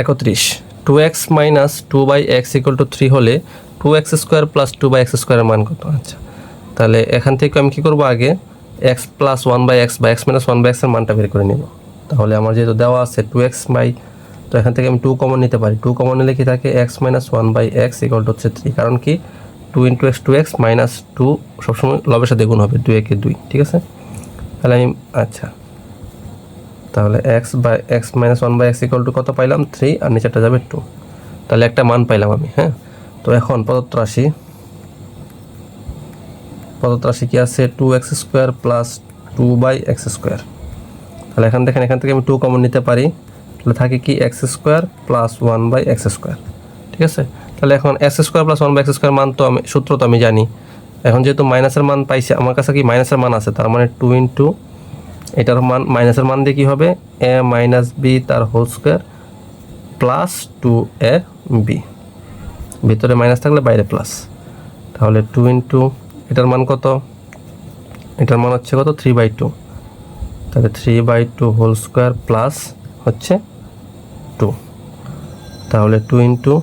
একত্রিশ। Two x minus two by x equal to three হলে two x square plus two by x স্কোয়ারের মান কত? আচ্ছা তাহলে এখান থেকে আমি কী করব আগে? X plus one by x বা এক্স মাইনাস ওয়ান বাই এক্সের মানটা বের করে নিব। তাহলে আমার যেহেতু দেওয়া আছে টু এক্স বাই তো এখান থেকে আমি টু কমন নিতে পারি। টু কমন নিলে কি থাকে? X minus one by x equal to হচ্ছে থ্রি কারণ কি? Two into x two x minus two সবসময় লবের সাথে গুণ হবে, দুই একে দুই। ঠিক আছে? তাহলে আমি আচ্ছা। তাহলে x by x minus one by x equal to কত পাইলাম? থ্রি আর নিচেরটা যাবে টু তাহলে একটা মান পাইলাম আমি হ্যাঁ? তো এখন প্রদত্ত রাশি প্রদত্ত রাশি কি আছে? Two x square plus two by x square তাহলে এখান দেখেন এখান থেকে আমি টু কমন নিতে পারি। তাহলে থাকে কি? X square plus one by x square ঠিক আছে? তাহলে এখন x square plus one by x square মান তো আমি, সূত্র তো আমি জানি। এখন যেহেতু মাইনাসের মান পাইছি, আমার কাছে কি মাইনাসের মান আছে? তার মানে টু ইন্টু এটার মান মাইনাসের মান দিয়ে কী হবে? এ মাইনাস বি তার whole square plus two A B ভিতরে মাইনাস থাকলে বাইরে প্লাস তাহলে টু ইন্টু এটার মান কত? এটার মান হচ্ছে কত? থ্রি বাই টু তাহলে three by two whole square plus হচ্ছে টু তাহলে two into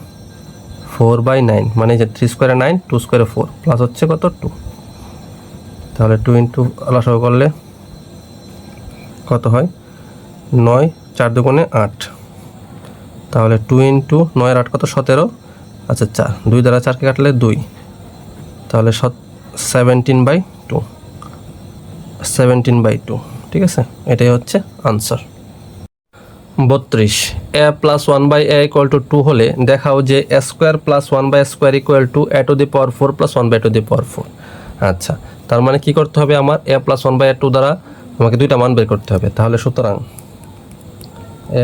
four by nine মানে যে থ্রি স্কোয়ারে নাইন টু স্কোয়ারে ফোর প্লাস হচ্ছে কত? টু তাহলে টু ইন্টু আলাসা করলে কত হয়? নয়, চার দুগুণে আট। তাহলে টু ইন্টু নয়ের আট কত? সতেরো। আচ্ছা চার। দুই দ্বারা চারকে কাটলে দুই। তাহলে সত seventeen by two seventeen by two ঠিক আছে? এটাই হচ্ছে আনসার বত্রিশ। A plus one by A equal to two হলে দেখাও যে A square plus one by square equal to A to the power four plus one by to the power four আচ্ছা তার মানে কি করতে হবে আমার? A plus one by two দ্বারা আমাকে দুইটা মান বের করতে হবে। তাহলে সুতরাং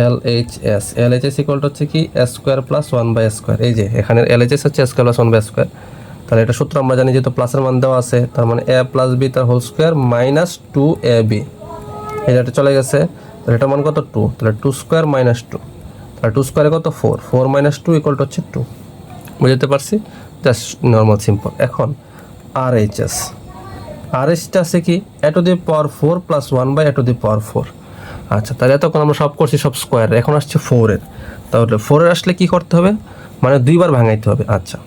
L H S, L H S equal হচ্ছে কি S square plus one by square এই যে এখানে এল এইচ এস হচ্ছে square plus one by square তাহলে এটা সূত্র আমরা জানি যেহেতু প্লাসের মান দেওয়া আছে, তার মানে এ প্লাস বি তার whole square minus two A B এটা চলে গেছে, তাহলে এটা মান কত? টু তাহলে টু স্কোয়ার মাইনাস টু তাহলে টু স্কোয়ারে কত? Four four minus two equal to হচ্ছে টু বুঝতে পারছি? জাস্ট নর্মাল সিম্পল এখন আর এইচ এস আর এসটা আছে কি? A to the power four plus one by A to the power four আচ্ছা তাহলে এতক্ষণ আমরা সব করছি সব স্কোয়ার এখন আসছে ফোরের তাহলে ফোরের আসলে কি করতে হবে? মানে দুইবার ভাঙাইতে হবে। আচ্ছা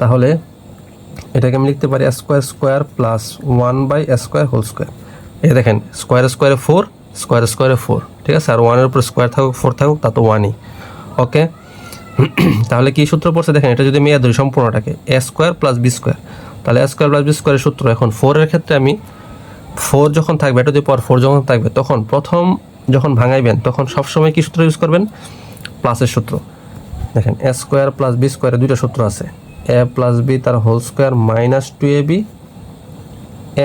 তাহলে এটাকে আমি লিখতে পারি square square plus one by square whole square এই দেখেন স্কোয়ার স্কোয়ারে ফোর স্কোয়ার স্কোয়ারে ফোর ঠিক আছে? আর ওয়ানের উপর স্কোয়ার থাকুক ফোর থাকুক, তা তো ওয়ানই ওকে তাহলে কি সূত্র পড়ছে? দেখেন, এটা যদি এ ধরি সম্পূর্ণটাকে A square plus B square তাহলে এ স্কোয়ার প্লাস বি স্কোয়ারের সূত্র এখন ফোরের ক্ষেত্রে আমি ফোর যখন থাকবে, এটা যদি পর ফোর যখন থাকবে, তখন প্রথম যখন ভাঙাইবেন, তখন সবসময় কি সূত্র ইউজ করবেন? প্লাসের সূত্র। দেখেন এ স্কোয়ার প্লাস বি স্কোয়ারের দুইটা সূত্র আছে। এ প্লাস বি তার whole square minus two A B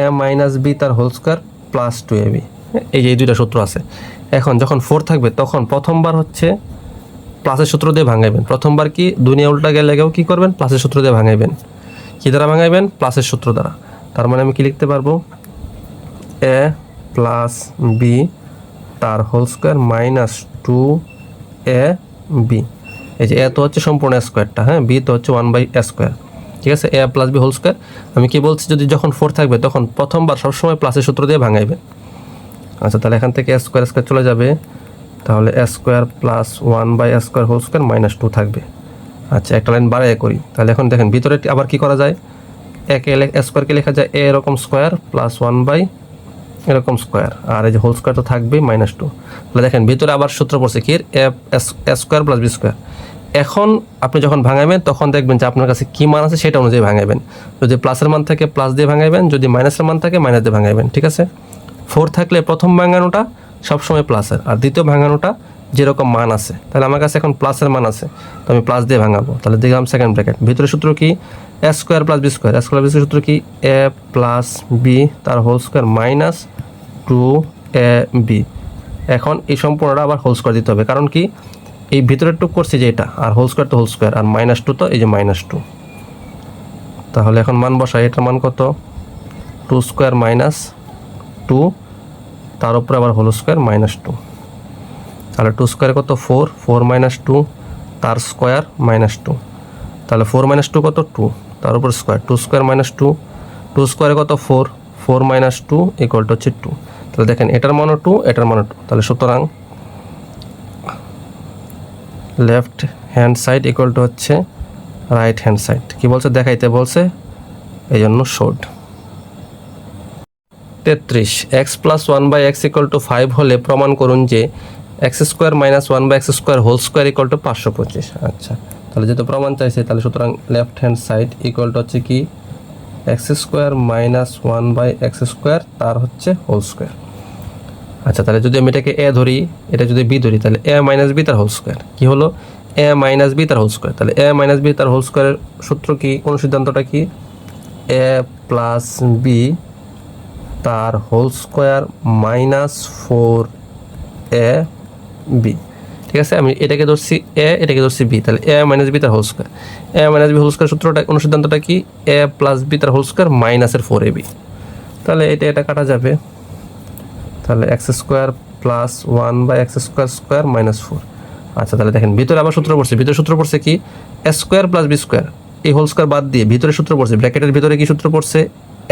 A minus B তার whole square plus two A B এই যে এই দুইটা সূত্র আছে। এখন যখন ফোর থাকবে, তখন প্রথমবার হচ্ছে প্লাসের সূত্র দিয়ে ভাঙাইবেন। প্রথমবার কি দুনিয়া উল্টা গেলে গেলেও কী করবেন? প্লাসের সূত্র দিয়ে ভাঙাইবেন। কি দ্বারা ভাঙাইবেন? প্লাসের সূত্র দ্বারা। তার মানে আমি কি লিখতে পারব? এ প্লাস বি তার whole square minus two A B. এই যে এ তো হচ্ছে সম্পূর্ণ স্কোয়ারটা হ্যাঁ? বি তো হচ্ছে ওয়ান বাই এ স্কোয়ার। ঠিক আছে? A plus B whole square. আমি কি বলছি, যদি যখন ফোর থাকবে, তখন প্রথমবার সবসময় প্লাসের সূত্র দিয়ে ভাঙাইবে। আচ্ছা তাহলে এখান থেকে স্কোয়ার স্কোয়ার চলে যাবে। তাহলে square plus one by square whole square minus two থাকবে। আচ্ছা একটা লাইন বাড়াই করি। তাহলে এখন দেখেন, ভিতরে আবার কি করা যায়? একে স্কোয়ারকে লেখা যায় এ এরকম স্কোয়ার প্লাস ওয়ান বাই এরকম স্কোয়ার আর এই যে হোল স্কোয়ার তো থাকবেই মাইনাস টু তাহলে দেখেন, ভিতরে আবার সূত্র পড়ছে কি? A square plus B square এখন আপনি যখন ভাঙাবেন তখন দেখবেন যে আপনার কাছে কী মান আছে সেটা অনুযায়ী ভাঙাবেন যদি প্লাসের মান থাকে প্লাস দিয়ে ভাঙাবেন যদি মাইনাসের মান থাকে মাইনাস দিয়ে ভাঙাবেন ঠিক আছে? ফোর থাকলে প্রথম ভাঙানোটা সবসময় প্লাসের আর দ্বিতীয় ভাঙানোটা যেরকম মান আছে, তাহলে আমার কাছে এখন প্লাসের মান আছে, তো আমি প্লাস দিয়ে ভাঙাবো। তাহলে দেখলাম সেকেন্ড ব্র্যাকেট ভিতরে সূত্র কি? A square plus B square A square B সূত্র কি? এ প্লাস বি তার whole square minus two A B এখন এই সম্পূর্ণটা আবার হোল স্কোয়ার দিতে হবে। কারণ কি? এই ভিতরের টুক করছি যে এটা, আর হোল স্কোয়ার তো হোল স্কোয়ার আর মাইনাস টু তো এই যে মাইনাস টু তাহলে এখন মান বসাই, এটার মান কত? টু স্কোয়ার মাইনাস টু তার উপরে আবার হোল স্কোয়ার মাইনাস টু তাহলে টু স্কোয়ারে কত? ফোর ফোর মাইনাস টু তার স্কোয়ার মাইনাস টু তাহলে ফোর মাইনাস টু কত? টু তার উপর square two square minus two two স্কোয়ারে কত? Four four minus two equal to হচ্ছে টু তাহলে দেখেন, এটার মানও টু এটার মানও টু তাহলে সুতরাং left hand side equal to হচ্ছে রাইট হ্যান্ড সাইড কি বলছে? দেখাইতে বলছে। এই জন্য শোড তেত্রিশ X plus one by X equal to five হলে প্রমাণ করুন যে X square minus one by X square whole square equal to পাঁচশো পঁচিশ। আচ্ছা তাহলে যেহেতু প্রমাণ চাইছে, তাহলে সুতরাং left hand side equal to হচ্ছে কি? X square minus one by X square, তার হচ্ছে হোল স্কোয়ার। আচ্ছা তাহলে যদি আমি এটাকে এ ধরি, এটা যদি বি ধরি, তাহলে এ মাইনাস বি তার হোল স্কোয়ার। কী হলো? এ মাইনাস বি তার হোল স্কোয়ার। তাহলে এ মাইনাস বি তার হোল স্কোয়ারের সূত্র কি? কোন সিদ্ধান্তটা কি? এ প্লাস বি তার whole square minus four A B. ঠিক আছে? আমি এটাকে ধরছি এ, এটাকে ধরছি বি। তাহলে এ মাইনাস বি তার whole square A minus B whole square সূত্রটা, অনুসিদ্ধান্তটা কি? এ প্লাস বি তার হোল স্কোয়ার মাইনাসের ফোর এ বি। তাহলে এটা এটা কাটা যাবে। তাহলে X square plus one by X square square minus four আচ্ছা তাহলে দেখেন, ভিতরে আবার সূত্র পড়ছে। ভিতরে সূত্র পড়ছে কি? A square plus B square এই হোল স্কোয়ার বাদ দিয়ে ভিতরে সূত্র পড়ছে। ব্র্যাকেটের ভিতরে কি সূত্র পড়ছে?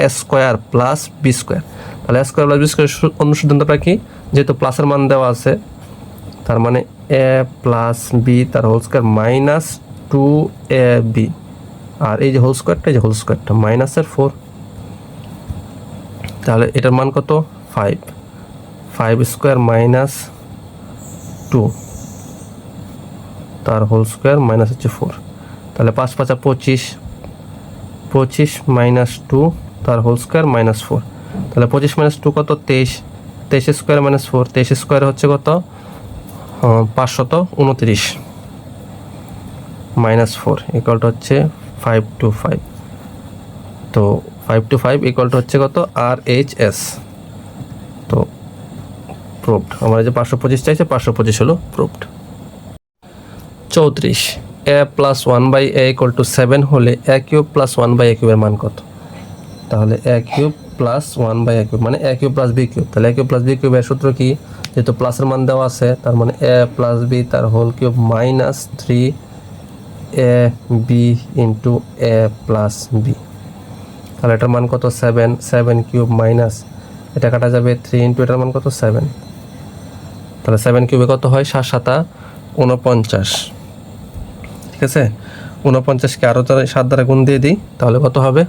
A square plus B square তাহলে A square plus B square অন্য সিদ্ধান্তটা কি? যেহেতু প্লাসের মান দেওয়া আছে তার মানে এ প্লাস বি তার whole square minus two A B আর এই যে হোল স্কোয়ারটা এই যে হোল স্কোয়ারটা মাইনাসের ফোর তাহলে এটার মান কত? Five five square minus two তার হোল স্কোয়ার মাইনাস হচ্ছে ফোর তাহলে পাঁচ পাঁচা পঁচিশ। পঁচিশ মাইনাস টু তার হোল স্কোয়ার মাইনাস ফোর তাহলে পঁচিশ মাইনাস টু কত? তেইশ। তেইশ স্কোয়ার মাইনাস ফোর তেইশ স্কোয়ার হচ্ছে কত? পাঁচশত উনত্রিশ মাইনাস ফোর ইকুয়ালটা হচ্ছে ফাইভ টু ফাইভ তো ফাইভ টু ফাইভ ইকুয়ালটা হচ্ছে কত? আর এইচ এস তো প্রুভড আমরা যে পাঁচশো পঁচিশ চাইছে, পাঁচশো পঁচিশ হলো প্রুভড চৌত্রিশ A plus one by A equal to seven হলে A cube plus one by A কিউবের মান কত? তাহলে A cube plus one by A cube মানে A cube plus B cube তাহলে এ কিউব প্লাস বি কিউবের সূত্র কি? যেহেতু প্লাসের মান দেওয়া আছে, তার মানে এ প্লাস বি তার whole cube minus three A B into A plus B তাহলে এটার মান কত? সেভেন সেভেন কিউব মাইনাস এটা কাটা যাবে থ্রি ইন্টু এটার মান কত? সেভেন তাহলে সেভেন কিউবে কত হয়? সাত সাতা উনপঞ্চাশ ঠিক আছে? উনপঞ্চাশকে আরও তারা সাত দ্বারা গুণ দিয়ে দিই, তাহলে কত হবে?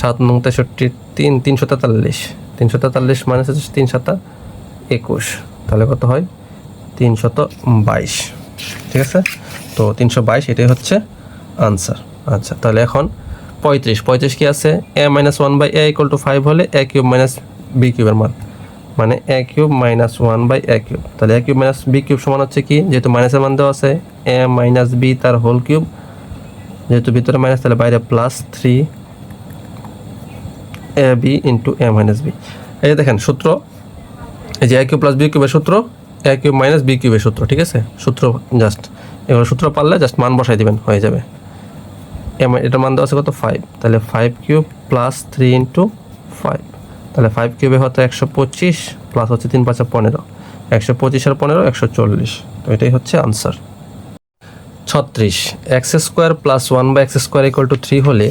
সাত নং তেষট্টি, তিন, তিনশো তেতাল্লিশ। তিনশো তেতাল্লিশ মাইনাস হচ্ছে তিন সাতা একুশ। তাহলে কত হয়? তিনশত বাইশ। ঠিক আছে? তো তিনশো বাইশ, এটাই হচ্ছে আনসার আচ্ছা তাহলে এখন পঁয়ত্রিশ। পঁয়ত্রিশ কি আছে? A minus one by A equal to five হলে এ কিউব মাইনাস বি কিউবের মান। মানে A cube minus one by A cube তাহলে A cube minus B cube সমান হচ্ছে কি? যেহেতু মাইনাসের মান দেওয়া আছে এ মাইনাস বি তার হোল কিউব যেহেতু ভিতরে মাইনাস তাহলে বাইরে plus three A B into A minus B এই যে দেখেন, সূত্র, এই যে এ কিউব প্লাস বি কিউবের সূত্র এ কিউব মাইনাস বি কিউবের সূত্র, ঠিক আছে? সূত্র জাস্ট এগুলো সূত্র পারলে জাস্ট মান বসাই দিবেন, হয়ে যাবে। এম এটার মান দেওয়া আছে কত? ফাইভ তাহলে five cube plus three into five তাহলে ফাইভ কিউবে হতো একশো পঁচিশ প্লাস হচ্ছে তিন পাঁচা পনেরো। একশো পঁচিশ আর পনেরো, একশো চল্লিশ। তো এটাই হচ্ছে আনসার ছত্রিশ। X square plus one by X square equal to three হলে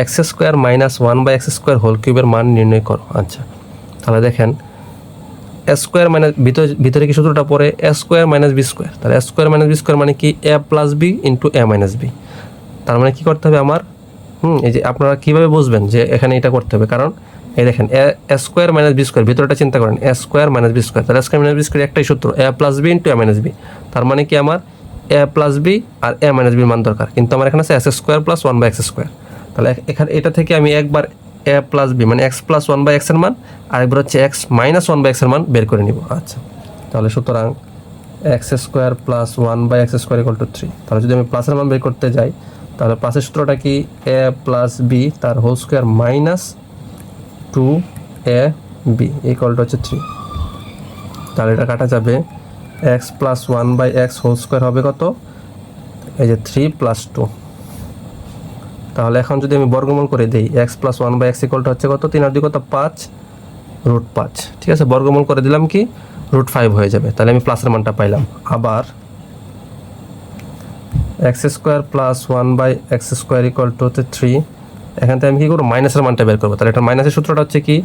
X square minus one by X square whole কিউবের মান নির্ণয় করো। আচ্ছা তাহলে দেখেন, এ স্কোয়ার মাইনাস ভিতরে ভিতরে কি সূত্রটা পড়ে? A square minus B square. তাহলে A square minus B square মানে কি? A plus B into A minus B. তার মানে কি করতে হবে আমার? হুম, এই যে আপনারা কীভাবে বুঝবেন যে এখানে এটা করতে হবে? কারণ, এই দেখেন, A square minus B square, ভিতরটা চিন্তা করেন, A square minus B square. তাহলে স্কোয়ার মাইনাস বি স্কোয়ার একটাই সূত্র, A plus B into A minus B. তার মানে কি আমার? এ প্লাস বি আর এ মাইনাস বির মান দরকার। কিন্তু আমার এখানে আছে X square plus one by X square. তাহলে এখানে, এটা থেকে আমি একবার এ প্লাস বি মানে এক্স প্লাস ওয়ান বাই এক্সের মান আরেকবার হচ্ছে এক্স মাইনাস ওয়ান বাই এক্সের মান বের করে নিব। আচ্ছা তাহলে সুতরাং X square plus one by X square equal to three তাহলে যদি আমি প্লাসের মান বের করতে যাই, তাহলে প্লাসের সূত্রটা কি? এ প্লাস বি তার whole square minus two A B equal to হচ্ছে থ্রি তাহলে এটা কাটা যাবে X plus one by X whole square হবে কত? এই যে থ্রি প্লাস টু তাহলে এখন যদি আমি বর্গমূল করে দিই X plus one by X ইকুয়ালটা হচ্ছে কত? তিন আর দুই কত? পাঁচ রুট পাঁচ। ঠিক আছে? বর্গমূল করে দিলাম কি? রুট ফাইভ হয়ে যাবে। তাহলে আমি প্লাসের মানটা পাইলাম। আবার X square plus one by X square equal to হচ্ছে থ্রি এখান থেকে আমি কী করব? মাইনাসের মানটা বের করব। তাহলে এটা মাইনাসের সূত্রটা হচ্ছে কি?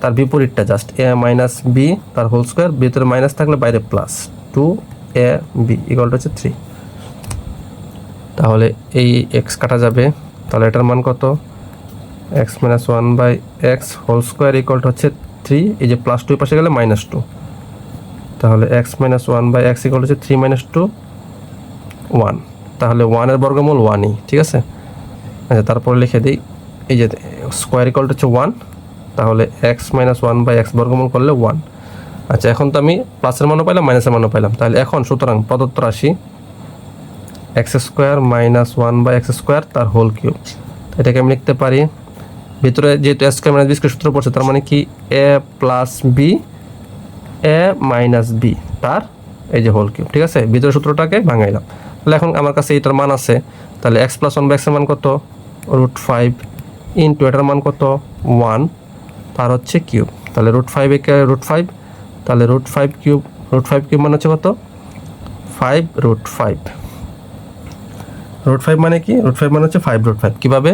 তার বিপরীতটা জাস্ট এ মাইনাস বি তার হোল স্কোয়ার ভিতরে মাইনাস থাকলে বাইরে plus two A B equal to হচ্ছে থ্রি তাহলে এই এক্স কাটা যাবে। তাহলে এটার মান কত? X minus one by X whole square equal হচ্ছে থ্রি এই যে প্লাস টু পাশে গেলে মাইনাস টু তাহলে X minus one by X equal হচ্ছে থ্রি মাইনাস টু ওয়ান তাহলে ওয়ানের বর্গমূল ওয়ানই ঠিক আছে? আচ্ছা তারপরে লিখে দিই। এই যে স্কোয়ার ইকুয়াল হচ্ছে ওয়ান তাহলে X minus one by X বর্গমূল করলে ওয়ান আচ্ছা এখন তো আমি প্লাসের মানও পাইলাম মাইনাসের মানও পাইলাম। তাহলে এখন সুতরাং প্রদত্ত রাশি X square minus one by X square তার হোল কিউব। এটাকে আমি লিখতে পারি। ভিতরে যেহেতু এস স্কোয়ার মাইনাস বি সূত্র পড়ছে, তার মানে কি? A plus B, A minus B তার এই যে হোল কিউব, ঠিক আছে? ভিতরে সূত্রটাকে ভাঙাইলাম। তাহলে এখন আমার কাছে এইটার মান আছে, তাহলে এক্স প্লাস ওয়ান বাই এক্সের মান কত? রুট ফাইভ ইন্টু এটার মান কত? ওয়ান তার হচ্ছে কিউব। তাহলে রুট ফাইভ একে রুট ফাইভ, তাহলে root five cube, root five cube মানে হচ্ছে কত? Five root five. Root five মানে কি? রুট ফাইভ মানে হচ্ছে ফাইভ রুট ফাইভ কীভাবে?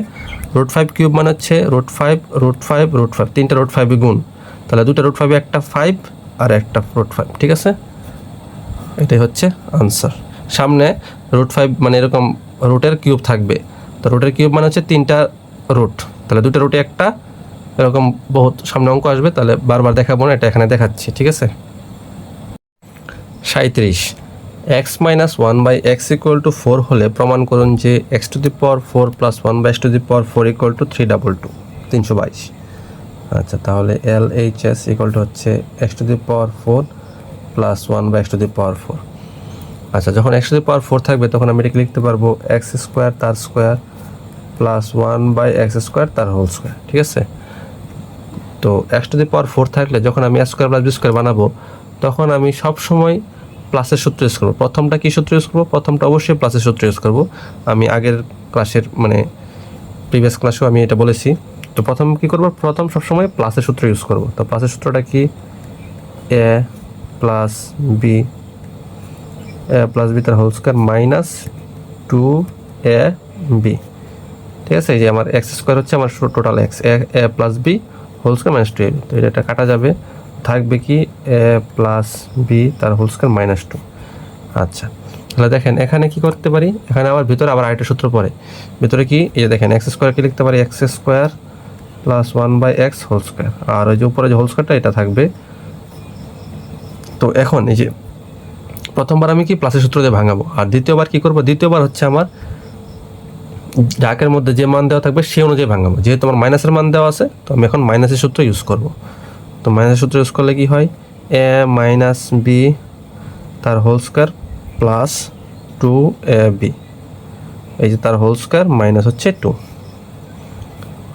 রুট ফাইভ কিউব মানে হচ্ছে root five root five root five তিনটা রুট ফাইভে গুণ। তাহলে দুটো রুট ফাইভে একটা ফাইভ আর একটা রুট ফাইভ ঠিক আছে? এটাই হচ্ছে আনসার সামনে রুট ফাইভ মানে এরকম রুটের কিউব থাকবে। তো রুটের কিউব মানে হচ্ছে তিনটা রুট তাহলে দুটো রুটে একটা। এরকম বহুত সামনে অঙ্ক আসবে, তাহলে বারবার দেখাবো না, এটা এখানে দেখাচ্ছি। ঠিক আছে? সাঁত্রিশ X minus one by X equal to four হলে প্রমাণ করুন যে X to the power four plus one by X to the power four equal to three double two তিনশো বাইশ। আচ্ছা তাহলে L H S equal to হচ্ছে X to the power four plus one by X to the power four আচ্ছা যখন X to the power four থাকবে, তখন আমি এটাকে লিখতে পারব? এক্স স্কোয়ার তার square plus one by X square তার হোল স্কোয়ার ঠিক আছে? তো X to the power four থাকলে যখন আমি X square plus B square বানাবো, তখন আমি সব সময় প্লাসের সূত্র ইউজ করব। প্রথমটা কী সূত্র ইউজ করব? প্রথমটা অবশ্যই প্লাসের সূত্র ইউজ করব। আমি আগের ক্লাসের মানে প্রিভিয়াস ক্লাসেও আমি এটা বলেছি। তো প্রথম কী করব? প্রথম সবসময় প্লাসের সূত্র ইউজ করব। তো প্লাসের সূত্রটা কি? A plus B A plus B তার whole square minus two A B ঠিক আছে? এই যে আমার এক্স স্কোয়ার হচ্ছে আমার total X A plus B whole square minus two A B তো এটা কাটা যাবে। থাকবে কি এ প্লাস বি তার হোল স্কোয়ার মাইনাস টু। আচ্ছা তাহলে দেখেন এখানে কি করতে পারি? এখানে আবার ভিতরে আবার আরেকটা সূত্র পড়ে। ভিতরে কি? এই যে দেখেন এক্স স্কোয়ার কি লিখতে পারি? X square plus one by X whole square. আর ওই যে উপরে যে হোল স্কোয়ারটা, এটা থাকবে। তো এখন এই যে প্রথমবার আমি কি প্লাসের সূত্র দিয়ে ভাঙাবো? আর দ্বিতীয়বার কি করব? দ্বিতীয়বার হচ্ছে আমার ডাকের মধ্যে যে মান দেওয়া থাকবে সেই অনুযায়ী ভাঙাবো। যেহেতু আমার মাইনাসের মান দেওয়া আছে, তো আমি এখন মাইনাসের সূত্র ইউজ করব। তো মাইনাসের সূত্র ইউজ করলে কি হয়? এ মাইনাস বি তার whole square plus two A B এই যে তার হোল স্কোয়ার মাইনাস হচ্ছে টু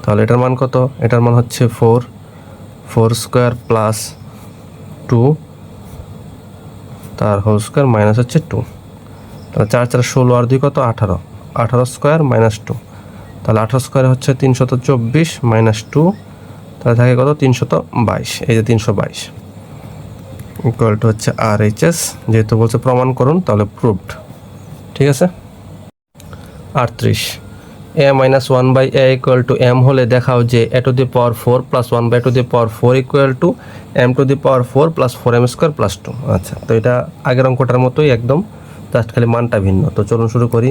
তাহলে এটার মান কত? এটার মান হচ্ছে four four square plus two তার হোল স্কোয়ার মাইনাস হচ্ছে টু তাহলে চার চার ষোলো আর দুই কত? আঠারো। আঠারো স্কোয়ার মাইনাস টু তাহলে আঠারো স্কোয়ার হচ্ছে তিনশত চব্বিশ মাইনাস টু তাহলে থাকে কত? তিনশত বাইশ। এই যে তিনশো বাইশ। ইকুয়াল টু হচ্ছে আর এইচ এস যেহেতু বলছে প্রমাণ করুন, তাহলে প্রুভড ঠিক আছে? আটত্রিশ। A minus one by A equal to M হলে দেখাও যে A to the power four plus one by to the power four equal to M to the power four plus four M square plus two আচ্ছা তো এটা আগের অঙ্কটার মতোই একদম just খালি মানটা ভিন্ন। তো চলুন শুরু করি।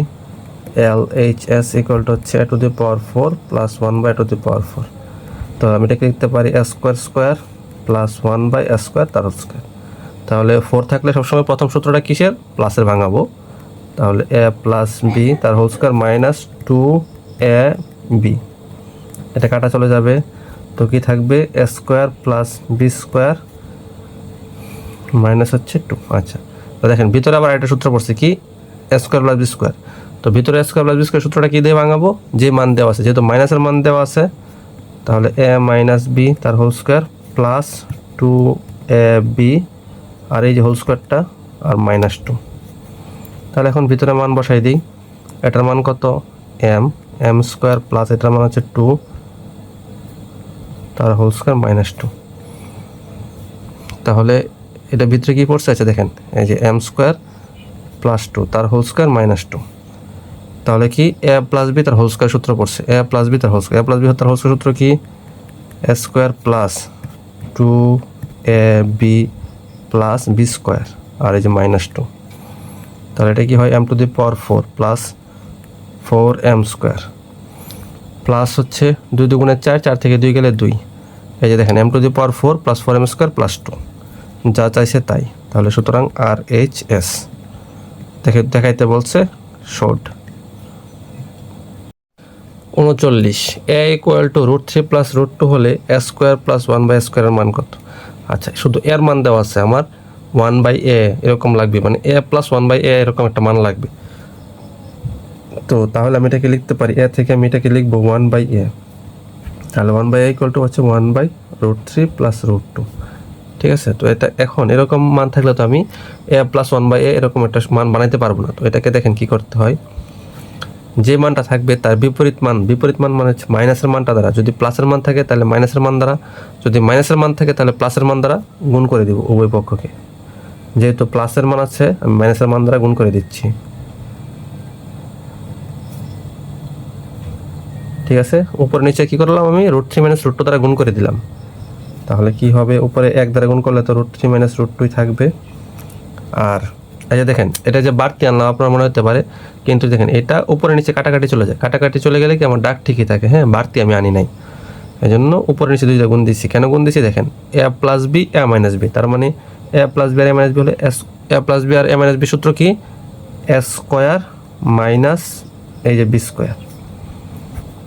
L H S equal to হচ্ছে A to the power four plus one by to the power four তো আমি এটাকে লিখতে পারি square square plus one by square তার স্কোয়ার তাহলে ফোর থাকলে সবসময় প্রথম সূত্রটা কিসের? প্লাসের ভাঙাবো। তাহলে এ প্লাস বি তার whole square minus two A B এটা কাটা চলে যাবে। তো কি থাকবে? A square plus B square minus হচ্ছে টু আচ্ছা। তো দেখেন, ভিতরে আবার একটা সূত্র পড়ছে কি? A square plus B square তো ভিতরে A square plus B square সূত্রটা কী দিয়ে ভাঙাবো? যে মান দেওয়া আছে, যেহেতু মাইনাসের মান দেওয়া আছে তাহলে এ মাইনাস বি তার whole square plus two A B আর এই যে হোল স্কোয়ারটা আর মাইনাস টু তাহলে এখন ভিতরে মান বসাই দিই। এটার মান কত? এম এম স্কোয়ার প্লাস এটার মান হচ্ছে টু তার হোল স্কোয়ার মাইনাস টু তাহলে এটা ভিতরে কি পড়ছে? আছে দেখেন, এই যে এম স্কোয়ার প্লাস টু তার হোল স্কোয়ার মাইনাস টু তাহলে কি এ প্লাস বি তার হোল স্কোয়ার সূত্র পড়ছে। এ প্লাস বি তার whole square A plus B তার হোল স্কোয়ার সূত্র কি? A square plus two A B plus B square আর এই যে মাইনাস টু তাহলে এটা কি হয়? M to the power four plus four M square plus হচ্ছে দুই দুগুণের চার চার থেকে দুই গেলে দুই। এই যে দেখেন M to the power four plus four M square plus two যা চাইছে তাই। তাহলে সুতরাং আর এইচ এস দেখে দেখাইতে বলছে শর্ট উনচল্লিশ। A equal to root three plus root two হলে A square plus one by স্কোয়ারের মান কত? আচ্ছা শুধু এর মান দেওয়া আছে আমার ওয়ান বাই এ এরকম লাগবে মানে A plus one by A এরকম একটা মান লাগবে। তো তাহলে আমি এটাকে লিখতে পারি এ থেকে আমি এটাকে লিখব ওয়ান বাই এ তাহলে one by A equal to হচ্ছে one by root three plus root two ঠিক আছে? তো এটা এখন এরকম মান থাকলে তো আমি A plus one by A এরকম একটা মান বানাইতে পারব না। তো এটাকে দেখেন কি করতে হয়। যে মানটা থাকবে তার বিপরীত মান বিপরীত মান মানে হচ্ছে মাইনাসের মানটা দ্বারা। যদি প্লাসের মান থাকে তাহলে মাইনাসের মান দ্বারা, যদি মাইনাসের মান থাকে তাহলে প্লাসের মান দ্বারা গুণ করে দিব উভয় পক্ষকে। যেহেতু প্লাসের মান আছে, আমি মাইনাসের মান দ্বারা গুণ করে দিচ্ছি। ঠিক আছে? উপরে নিচে কি করলাম আমি? Root three minus root two দ্বারা গুণ করে দিলাম। তাহলে কি হবে? উপরে এক দ্বারা গুণ করলে তো root three minus root two থাকবে। আর এই যে দেখেন, এটা যে বাড়তি আনলাম আপনার মনে হতে পারে, কিন্তু দেখেন, এটা উপরে নিচে কাটাকাটি চলে যায়। কাটাকাটি চলে গেলে কি আমার ডাক ঠিকই থাকে হ্যাঁ বাড়তি আমি আনি নাই। এই জন্য উপরে নিচে দুইটা গুণ দিচ্ছি কেন গুণ দিচ্ছি দেখেন A plus B A minus B তার মানে এ প্লাস বি আর এ মাইনাস বি হলে এস এ প্লাস বি আর এ মাইনাস বি সূত্র কি? এ স্কোয়ার মাইনাস এই যে বি স্কোয়ার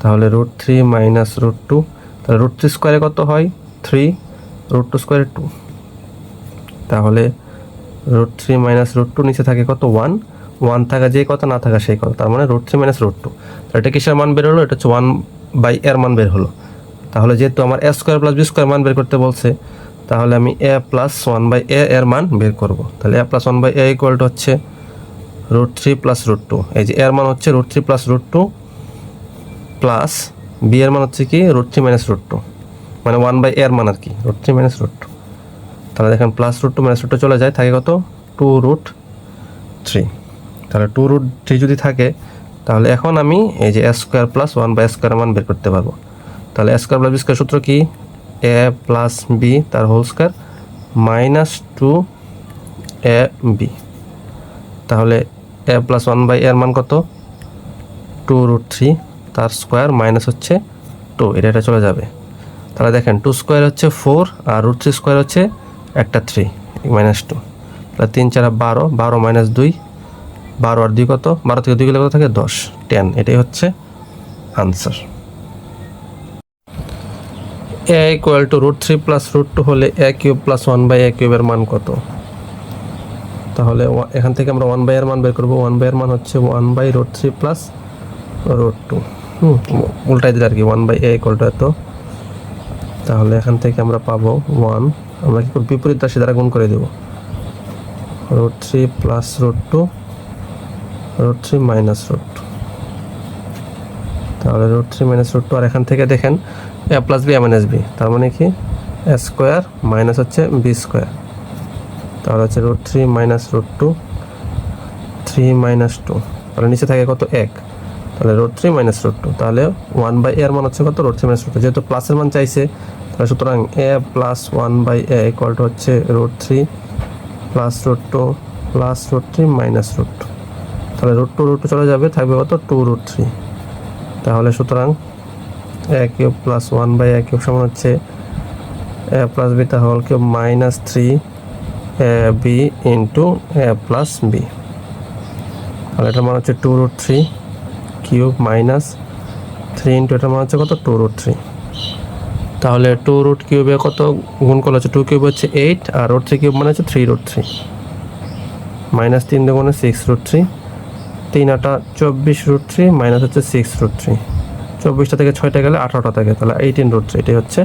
তাহলে root three minus root two তাহলে রুট থ্রি স্কোয়ারে কত হয়? থ্রি রুট টু স্কোয়ারে টু তাহলে root three minus root two নিচে থাকে কত? ওয়ান ওয়ান থাকা যে কথা, না থাকা সেই কথা। তার মানে root three minus root two এটা কিসের মান বের হলো? এটা হচ্ছে ওয়ান বাই এর মান বের হলো। তাহলে যেহেতু আমার A square plus B square মান বের করতে বলছে, তাহলে আমি A plus one by A এর মান বের করব। তাহলে A plus one by A equal to হচ্ছে root three plus root two এই যে এর মান হচ্ছে root three plus root two plus B এর মান হচ্ছে কি? Root three minus root two মানে ওয়ান বাই এর মান আর কি। Root three minus root two তাহলে দেখেন plus root two minus root two চলে যায়, থাকে কত? টু রুট থ্রি তাহলে টু রুট থ্রি যদি থাকে, তাহলে এখন আমি এই যে S square plus one by square মান বের করতে পারব। তাহলে S square plus B square সূত্র কি? এ প্লাস বি তার whole square minus two A B তাহলে এ প্লাস ওয়ান বাই এর মান কত? টু রুট থ্রি তার স্কোয়ার মাইনাস হচ্ছে টু এটা এটা চলে যাবে। তাহলে দেখেন টু স্কোয়ার হচ্ছে ফোর আর রুট থ্রি স্কোয়ার হচ্ছে একটা থ্রি মাইনাস টু তাহলে তিন চার বারো বারো মাইনাস দুই, বারো আর দুই কত? বারো থেকে দুই গেলে কত থাকে? দশ টেন এটাই হচ্ছে answer A equal to root three plus root two হলে A cube plus one by A কিউবের মান কত? তাহলে এখান থেকে আমরা ওয়ান বাই এর মান বের করব। ওয়ান বাই এর মান হচ্ছে one by root three plus root two hmm, উল্টাই দিলে আর কি one by A equal to এত। তাহলে এখান থেকে আমরা পাবো ওয়ান আমরা কি করব বিপরীত রাশি দ্বারা গুণ করে দেব? Root three plus root two root three minus root two তাহলে root three minus root two আর এখান থেকে দেখেন A plus B A minus B তার মানে কি? এ স্কোয়ার মাইনাস হচ্ছে বি স্কোয়ার তাহলে হচ্ছে root three minus root two three minus two তাহলে নিচে থাকে কত? এক। তাহলে root three minus root two তাহলে ওয়ান বাই এর মান হচ্ছে কত? Root three minus root two যেহেতু প্লাসের মান চাইছে সুতরাং A plus one by A equal to হচ্ছে root three plus root two plus root three minus root two তাহলে রুট টু রুট চলে যাবে, থাকবে কত? টু রুট থ্রি তাহলে সুতরাং A cube plus one by A cube সমান হচ্ছে এ প্লাস বি তার whole cube minus three A B into A plus B তাহলে এটার মান হচ্ছে two root three cube minus three into এটার মান হচ্ছে কত? টু রুট থ্রি তাহলে টু রুট কিউবে কত গুণ করলে হচ্ছে টু কিউব হচ্ছে এইট আর রুট থ্রি কিউব মানে হচ্ছে থ্রি রুট থ্রি মাইনাস তিন দুগুণে সিক্স রুট থ্রি তিন আটা চব্বিশ রুট থ্রি মাইনাস হচ্ছে সিক্স রুট থ্রি চব্বিশটা থেকে ছয়টা গেলে আঠারোটা থাকে, তাহলে এইটিন রুট থ্রি এটাই হচ্ছে